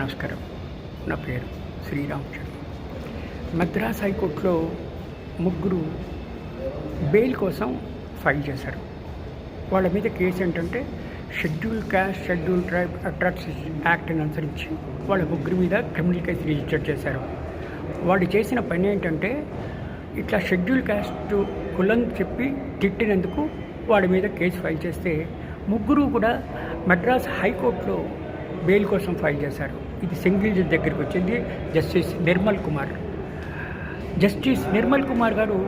నమస్కారం. నా పేరు శ్రీరామ్ చంద్ర మద్రాస్ హైకోర్టులో ముగ్గురు బెయిల్ కోసం ఫైల్ చేశారు. వాళ్ళ మీద కేసు ఏంటంటే schedule caste schedule tribe atrocity యాక్ట్ని అనుసరించి వాళ్ళ ముగ్గురు మీద క్రిమినల్ కేసు రిజిస్టర్ చేశారు. వాళ్ళు చేసిన పని ఏంటంటే ఇట్లా షెడ్యూల్ క్యాస్ట్ కులం చెప్పి తిట్టినందుకు వాళ్ళ మీద కేసు ఫైల్ చేస్తే ముగ్గురు కూడా మద్రాస్ హైకోర్టులో బెయిల్ కోసం ఫైల్ చేశారు. ఇది సింగిల్ జడ్జి దగ్గరికి వచ్చింది జస్టిస్ నిర్మల్ కుమార్. జస్టిస్ నిర్మల్ కుమార్ గారు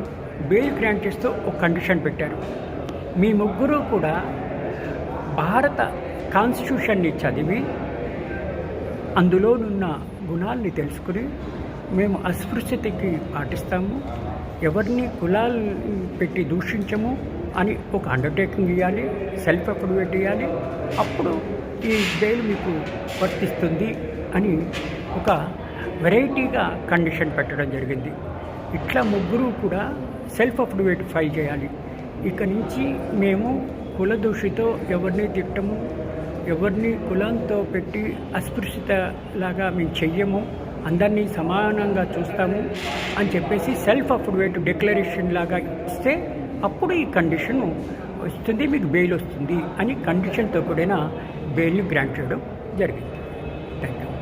బెయిల్ గ్రాంట్ చేస్తూ ఒక కండిషన్ పెట్టారు. మీ ముగ్గురు కూడా భారత కాన్స్టిట్యూషన్ని చదివి అందులోనున్న గుణాల్ని తెలుసుకుని మేము అస్పృశ్యతకి పాటిస్తాము ఎవరిని కులాలు పెట్టి దూషించము అని ఒక అండర్టేకింగ్ ఇవ్వాలి సెల్ఫ్ అఫిడవిట్ ఇవ్వాలి అప్పుడు ఈ బెయిల్ మీకు వర్తిస్తుంది అని ఒక వెరైటీగా కండిషన్ పెట్టడం జరిగింది. ఇట్లా ముగ్గురు కూడా సెల్ఫ్ అఫిడవిట్ ఫైల్ చేయాలి. ఇక నుంచి మేము కులదోషితో ఎవరిని తిట్టము ఎవరిని కులంతో పెట్టి అస్పృశ్యత లాగా మేము చెయ్యము అందరినీ సమానంగా చూస్తాము అని చెప్పేసి సెల్ఫ్ అఫిడవిట్ డిక్లరేషన్ లాగా ఇస్తే అప్పుడు ఈ కండిషన్ వస్తుంది మీకు బెయిల్ వస్తుంది అని కండిషన్తో కూడిన బెయిల్ని గ్రాంట్ చేయడం జరిగింది. Thank you